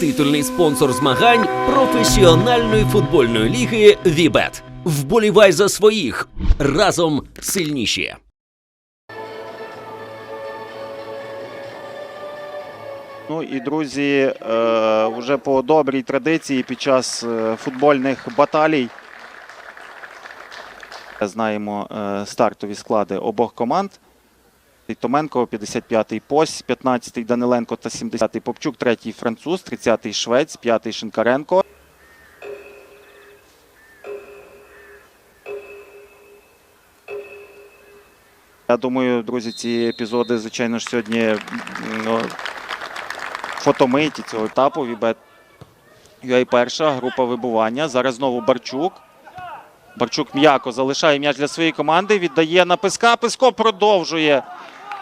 титульний спонсор змагань професіональної футбольної ліги Вібет. Вболівай за своїх разом сильніші. Ну і друзі, е, вже по добрій традиції під час е, футбольних баталій знаємо е, стартові склади обох команд. Томенко, 55-й Пось, 15-й Даниленко та 70-й Попчук, 3-й француз, 30-й Швець, 5-й Шинкаренко. Я думаю, друзі, ці епізоди, звичайно ж, сьогодні ну, фотомиті цього етапу. Вібет UA перша група вибування. Зараз знову Барчук. Барчук м'яко залишає м'яч для своєї команди. Віддає на Писка. Писко продовжує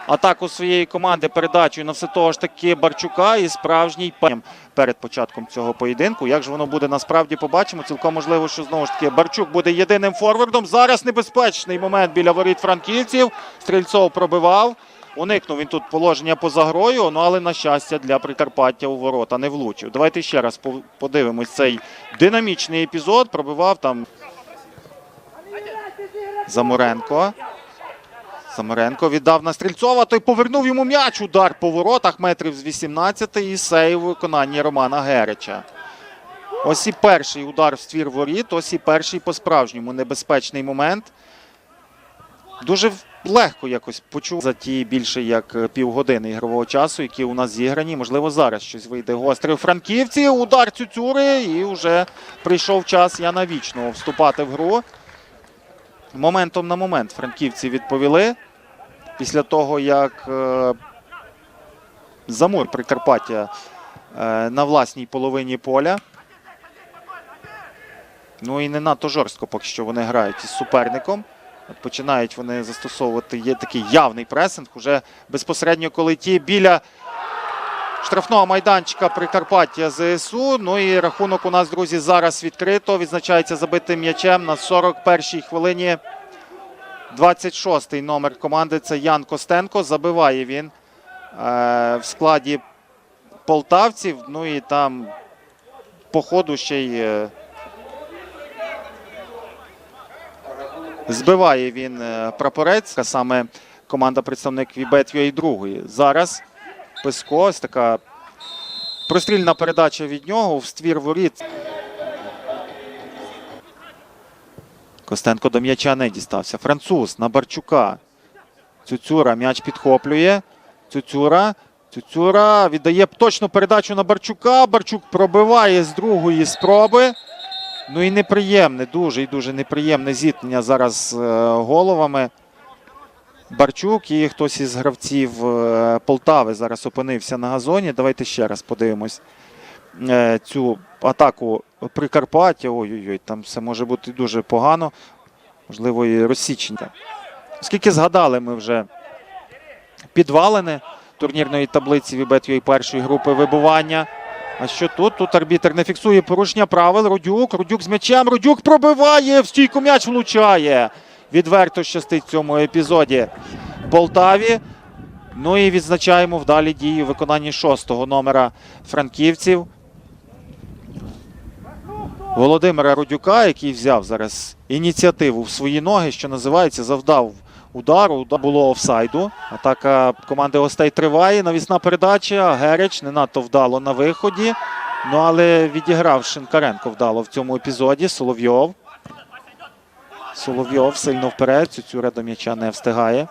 атаку своєї команди передачею на все того ж таки Барчука і справжній пем перед початком цього поєдинку. Як же воно буде насправді побачимо. Цілком можливо, що знову ж таки Барчук буде єдиним форвардом. Зараз небезпечний момент біля воріт франківців. Стрільцов пробивав. Уникнув він тут положення поза грою, ну але на щастя для Прикарпаття у ворота не влучив. Давайте ще раз по- подивимось цей динамічний епізод. Пробивав там Заморенко. Заморенко віддав на Стрільцова. Той повернув йому м'яч. Удар по воротах метрів з 18 і сейв у виконанні Романа Герича. Ось і перший удар в ствір воріт. Ось і перший по-справжньому небезпечний момент. Дуже легко якось почув за ті більше як півгодини ігрового часу, які у нас зіграні. Можливо, зараз щось вийде гостре у франківці. Удар цюцюри, і вже прийшов час Яна Вічного вступати в гру. Моментом на момент франківці відповіли. Після того, як е, Замур Прикарпаття е, на власній половині поля. Ну і не надто жорстко поки що вони грають із суперником. Починають вони застосовувати є такий явний пресинг. Уже безпосередньо, коли ті біля штрафного майданчика Прикарпаття ЗСУ. Ну і рахунок у нас, друзі, зараз відкрито. Відзначається забитим м'ячем на 41-й хвилині. 26-й номер команди це Ян Костенко. Забиває він е, в складі полтавців. Ну і там по ходу ще й. е, Збиває він е, прапорець, саме команда представник Вібет UA другої. Зараз Писко, ось така прострільна передача від нього в ствір воріт. Костенко до м'яча не дістався. Француз на Барчука. Цюцюра м'яч підхоплює. Цюцюра. Цюцюра віддає точну передачу на Барчука. Барчук пробиває з другої спроби. Ну і неприємне, дуже і дуже неприємне зіткнення зараз е, головами. Барчук і хтось із гравців е, Полтави зараз опинився на газоні. Давайте ще раз подивимось цю атаку Прикарпаття. Ой-ой-ой, там все може бути дуже погано. Можливо, і розсічення. Оскільки згадали ми вже підвалини турнірної таблиці Вібет першої групи вибування. А що тут? Тут арбітер не фіксує порушення правил. Рудюк. Рудюк з м'ячем. Рудюк пробиває. В стійку м'яч влучає. Відверто щастить в цьому епізоді Полтаві. Ну і відзначаємо вдалі дії у виконанні шостого номера франківців. Володимира Рудюка, який взяв зараз ініціативу в свої ноги, що називається, завдав удару. Удар було офсайду. Атака команди гостей триває. Навісна передача. Герич не надто вдало на виході. Ну але відіграв Шинкаренко вдало в цьому епізоді. Соловйов. Соловйов сильно вперед. Цюцюра до м'яча не встигає.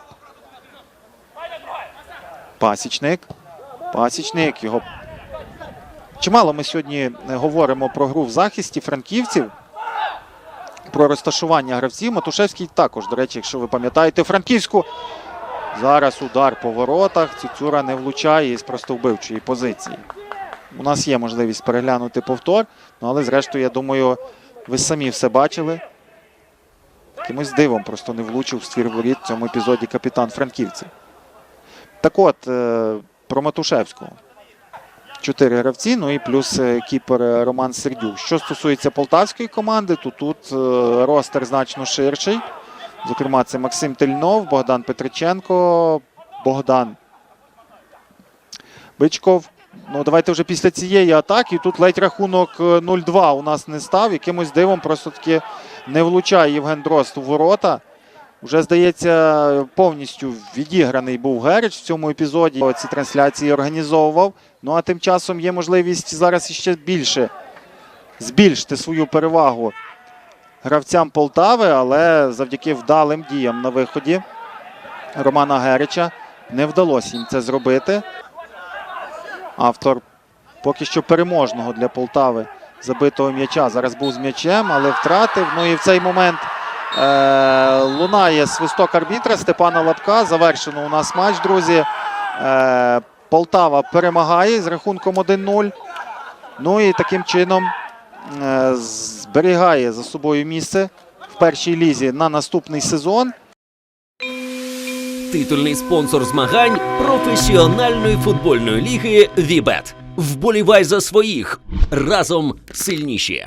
Пасічник. Пасічник. Його Чимало ми сьогодні е, говоримо про гру в захисті франківців, про розташування гравців. Матушевський також, до речі, якщо ви пам'ятаєте, Франківську. Зараз удар по воротах. Цюцюра не влучає із просто вбивчої позиції. У нас є можливість переглянути повтор, ну, але зрештою, я думаю, ви самі все бачили. Якимось дивом просто не влучив ствір воріт в цьому епізоді капітан франківців. Так от, е, про Матушевського. Чотири гравці, ну і плюс е, кіпер е, Роман Сердюк. Що стосується полтавської команди, то тут е, ростер значно ширший. Зокрема, це Максим Тельнов, Богдан Петриченко, Богдан Бичков, Ну, давайте вже після цієї атаки. Тут ледь рахунок е, 0-2 у нас не став. Якимось дивом просто таки не влучає Євген Дрозд у ворота. Вже, здається, повністю відіграний був Герич в цьому епізоді. Ці трансляції організовував. Ну а тим часом є можливість зараз іще більше збільшити свою перевагу гравцям Полтави, але завдяки вдалим діям на виході Романа Герича не вдалося їм це зробити. Автор поки що переможного для Полтави забитого м'яча. Зараз був з м'ячем, але втратив. Ну і в цей момент лунає свисток арбітра Степана Лапка. Завершено у нас матч, друзі. Е- Полтава перемагає з рахунком 1-0. Ну і таким чином е- зберігає за собою місце в першій лізі на наступний сезон. Титульний спонсор змагань професіональної футбольної ліги Вібет. Вболівай за своїх разом сильніші.